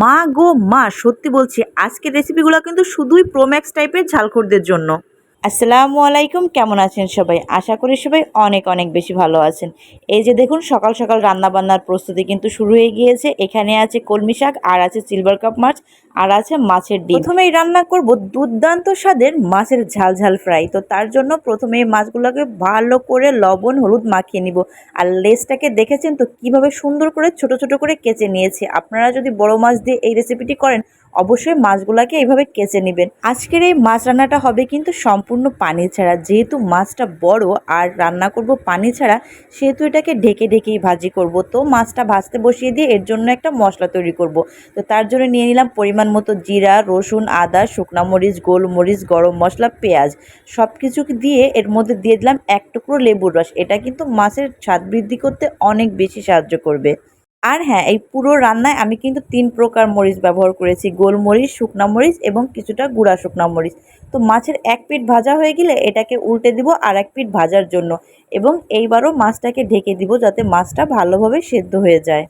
মা গো মা সত্যি বলছি আজকের রেসিপিগুলো কিন্তু শুধুই প্রোম্যাক্স টাইপের ঝালখোরদের জন্য। আসসালামু আলাইকুম, কেমন আছেন সবাই? আশা করি সবাই অনেক অনেক বেশি ভালো আছেন। এই যে দেখুন, সকাল সকাল রান্না বান্নার প্রস্তুতি কিন্তু শুরু হয়ে গিয়েছে। এখানে আছে কলমি শাক, আর আছে সিলভার কাপ মাছ, আর আছে মাছের ডিম। প্রথমেই রান্না করব দুর্দান্ত স্বাদের মাছের ঝাল ঝাল ফ্রাই তো তার জন্য প্রথমে মাছগুলোকে ভালো করে লবণ, হলুদ মাখিয়ে নিব। আর লেসটাকে দেখেছেন তো কীভাবে সুন্দর করে, ছোট ছোট করে কেচে নিয়েছি। আপনারা যদি বড় মাছ দিয়ে এই রেসিপিটি করেন অবশ্যই মাছগুলোকে এইভাবে কেচে নেবেন। আজকের এই মাছ রান্নাটা হবে কিন্তু সম্পূর্ণ পানি ছাড়া। যেহেতু মাছটা বড় আর রান্না করব পানি ছাড়া, সেহেতু এটাকে ঢেকে ঢেকেই ভাজি করব। তো মাছটা ভাজতে বসিয়ে দিয়ে এর জন্য একটা মশলা তৈরি করব। তো তার জন্য নিয়ে নিলাম পরিমাণ মতো জিরা, রসুন, আদা, শুকনা মরিচ, গোলমরিচ, গরম মশলা, পেঁয়াজ। সব কিছু দিয়ে এর মধ্যে দিয়ে দিলাম এক টুকরো লেবুর রস। এটা কিন্তু মাছের স্বাদ বৃদ্ধি করতে অনেক বেশি সাহায্য করবে। আর হ্যাঁ এই পুরো রান্নায় আমি কিন্তু তিন প্রকার মরিচ ব্যবহার করেছি। গোলমরিচ, শুকনা মরিচ এবং কিছুটা গুঁড়া শুকনা মরিচ। তো মাছের এক পিঠ ভাজা হয়ে গেলে এটাকে উল্টে দিব আর এক পিঠ ভাজার জন্য এবং এইবারও মাছটাকে ঢেকে দিব যাতে মাছটা ভালোভাবে সেদ্ধ হয়ে যায়।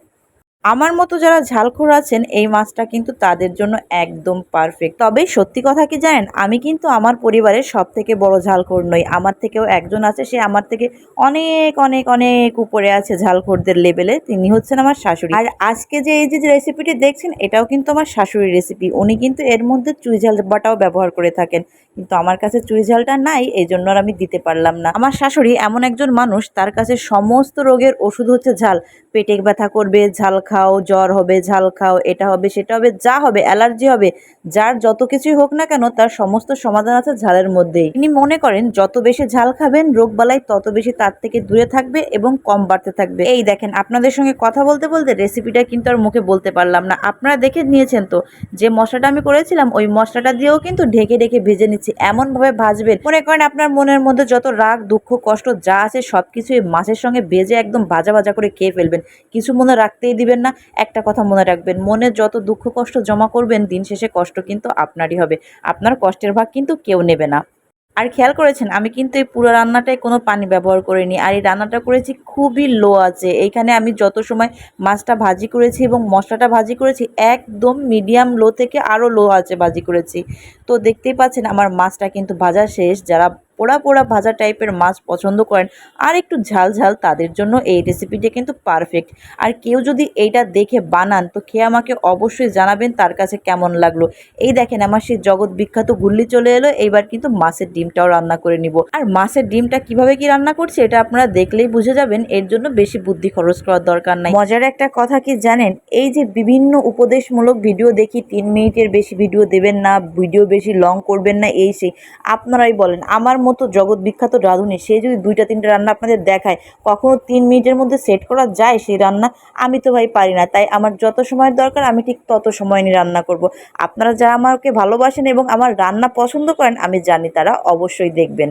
আমার মতো যারা ঝালখোর আছেন, এই মাছটা কিন্তু তাদের জন্য একদম পারফেক্ট তবে সত্যি কথা কি জানেন? আমি কিন্তু আমার পরিবারের সব থেকে বড় ঝালখোর নই। আমার থেকেও একজন আছে, সে আমার থেকে অনেক অনেক অনেক উপরে আছে ঝালখোরদের লেভেলে তিনি হচ্ছেন আমার শাশুড়ি। আর আজকে যে এই যে রেসিপিটি দেখছেন, এটাও কিন্তু আমার শাশুড়ির রেসিপি উনি কিন্তু এর মধ্যে চুই ঝাল বাটাও ব্যবহার করে থাকেন। কিন্তু আমার কাছে চুই ঝালটা নাই এই জন্য আর আমি দিতে পারলাম না। আমার শাশুড়ি এমন একজন মানুষ, তার কাছে সমস্ত রোগের ওষুধ হচ্ছে ঝাল। পেটে ব্যথা করবে, ঝাল খাও, জ্বর হবে, ঝাল খাও, এটা হবে, সেটা হবে, যা হবে, অ্যালার্জি হবে, যার যত কিছুই হোক না কেন তার সমস্ত সমাধান আছে ঝালের মধ্যেই। তিনি মনে করেন, যত বেশি ঝাল খাবেন, রোগ বালাই তত বেশি তার থেকে দূরে থাকবে এবং কম বাড়তে থাকবে। এই দেখেন, আপনাদের সঙ্গে কথা বলতে বলতে রেসিপিটা কিন্তু আর মুখে বলতে পারলাম না। আপনারা দেখে নিয়েছেন তো, যে মশলাটা আমি করেছিলাম, ওই মশলাটা দিয়েও কিন্তু ঢেকে ঢেকে ভেজে নিচ্ছি, এমনভাবে ভাজবেন। মনে করেন আপনার মনের মধ্যে যত রাগ, দুঃখ, কষ্ট যা আছে সব কিছু এই মাছের সঙ্গে ভেজে একদম ভাজা ভাজা করে খেয়ে ফেলবেন। কিছু মনে রাখতেই দিবেন না, একটা কথা মনে রাখবেন। মনে যত দুঃখ কষ্ট জমা করবেন, দিন শেষে কষ্ট কিন্তু আপনারই হবে। আপনার কষ্টের ভাগ কিন্তু কেউ নেবে না। আর খেয়াল করেছেন, আমি কিন্তু এই পুরো রান্নাটায় কোনো পানি ব্যবহার করিনি। আর এই রান্নাটা করেছি খুবই লো আছে। এইখানে আমি যত সময় মাছটা ভাজি করেছি এবং মশলাটা ভাজি করেছি, একদম মিডিয়াম লো থেকে আরও লো আছে ভাজি করেছি। তো দেখতেই পাচ্ছেন, আমার মাছটা কিন্তু ভাজা শেষ। যারা পোড়া পোড়া ভাজা টাইপের মাছ পছন্দ করেন, আর একটু ঝাল ঝাল তাদের জন্য এই রেসিপিটা কিন্তু পারফেক্ট আর কেউ যদি এইটা দেখে বানান, তো খেয়ে আমাকে অবশ্যই জানাবেন তার কাছে কেমন লাগল। এই দেখেন আমার সেই জগৎ বিখ্যাত গুল্লি চলে এলো, এইবার কিন্তু মাছের ডিমটাও রান্না করে নিব। আর মাছের ডিমটা কীভাবে কি রান্না করছে, এটা আপনারা দেখলেই বুঝে যাবেন, এর জন্য বেশি বুদ্ধি খরচ করার দরকার নাই। মজার একটা কথা কি জানেন, এই যে বিভিন্ন উপদেশমূলক ভিডিও দেখি, তিন মিনিটের বেশি ভিডিও দেবেন না ভিডিও বেশি লং করবেন না, এই সেই, আপনারাই বলেন। আমার মতো জগৎ বিখ্যাত রাঁধুনি, সে যদি দুইটা, তিনটা রান্না আপনাদের দেখায়, কখনো তিন মিনিটের মধ্যে সেট করা যায় সেই রান্না? আমি তো ভাই পারি না, তাই আমার যত সময়ের দরকার, আমি ঠিক তত সময় নিয়ে রান্না করব। আপনারা যারা আমাকে ভালোবাসেন এবং আমার রান্না পছন্দ করেন, আমি জানি তারা অবশ্যই দেখবেন।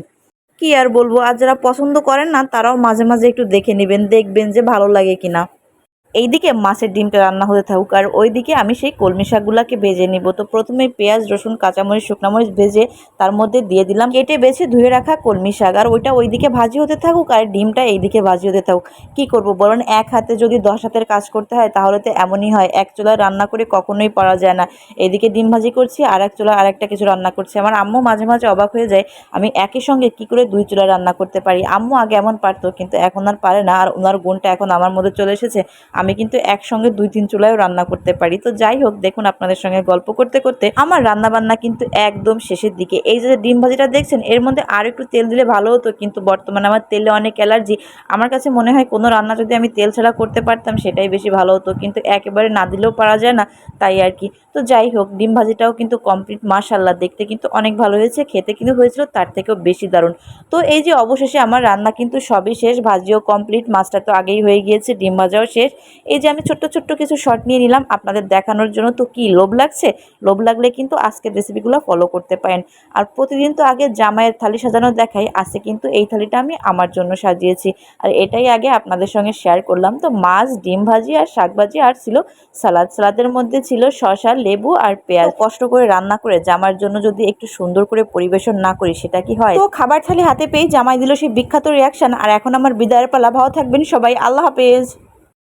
কি আর বলব আর যারা পছন্দ করেন না, তারাও মাঝে মাঝে একটু দেখে নেবেন, দেখবেন যে ভালো লাগে কিনা। এইদিকে মাছের ডিমটা রান্না হতে থাকুক, আর ওইদিকে আমি সেই কলমি শাকগুলোকে ভেজে নিব। তো প্রথমে পেঁয়াজ, রসুন, কাঁচামরিচ শুকনামরিচ ভেজে তার মধ্যে দিয়ে দিলাম। কেটে বেছে ধুয়ে রাখা কলমি শাক, আর ওইটা ওইদিকে ভাজি হতে থাকুক, আর ডিমটা এইদিকে ভাজি হতে থাকুক। কি করব বলেন, এক হাতে যদি দশ হাতের কাজ করতে হয়, তাহলে তো এমনই হয়, এক চোলা রান্না করে কখনোই পারা যায় না। এদিকে ডিম ভাজি করছি, আর এক চুলা আরেকটা কিছু রান্না করছি। আমার আম্মু মাঝে মাঝে অবাক হয়ে যায়, আমি একই সঙ্গে কি করে দুই চুলায় রান্না করতে পারি? আম্মু আগে এমন পারতো, কিন্তু এখন আর পারে না, আর ওনার গুণটা এখন আমার মধ্যে চলে এসেছে। আমি কিন্তু একসঙ্গে দুই তিন চুলায়ও রান্না করতে পারি। তো যাই হোক, দেখুন আপনাদের সঙ্গে গল্প করতে করতে আমার রান্না বান্না কিন্তু একদম শেষের দিকে। এই যে ডিম ভাজিটা দেখছেন, এর মধ্যে আর একটু তেল দিলে ভালো হতো, কিন্তু বর্তমানে আমার তেলে অনেক অ্যালার্জি। আমার কাছে মনে হয় কোনো রান্না যদি আমি তেল ছাড়া করতে পারতাম, সেটাই বেশি ভালো হতো, কিন্তু একেবারে না দিলেও পারা যায় না, তাই আর কি। তো যাই হোক, ডিম ভাজিটাও কিন্তু কমপ্লিট মাশাল্লাহ দেখতে কিন্তু অনেক ভালো হয়েছে, খেতে কিন্তু হয়েছিল, তার থেকেও বেশি দারুণ। তো এই যে অবশেষে আমার রান্না কিন্তু সবই শেষ, ভাজিও কমপ্লিট মাছটা তো আগেই হয়ে গিয়েছে, ডিম ভাজাও শেষ। এই যে আমি ছোট্ট ছোট্ট কিছু শর্ট নিয়ে নিলাম আপনাদের দেখানোর জন্য, তো কি লোভ লাগছে? লোভ লাগলে কিন্তু আজকের রেসিপিগুলো ফলো করতে পারেন। আর প্রতিদিন তো আগে জামাইয়ের থালি সাজানো দেখাই আজকে কিন্তু এই থালিটা আমি আমার জন্য সাজিয়েছি। আর এটাই আগে আপনাদের সঙ্গে শেয়ার করলাম। তো মাছ, ডিম ভাজি আর শাক ভাজি, আর ছিল সালাদ। সালাদের মধ্যে ছিল শশা লেবু আর পেঁয়াজ। কষ্ট করে রান্না করে জামার জন্য যদি একটু সুন্দর করে পরিবেশন না করি, সেটা কি হয়? তো খাবার থালি হাতে পেয়ে জামাই দিল সেই বিখ্যাত রিয়াকশন আর এখন আমার বিদায়ের পালা। ভালো থাকবেন সবাই। আল্লাহ হাফেজ।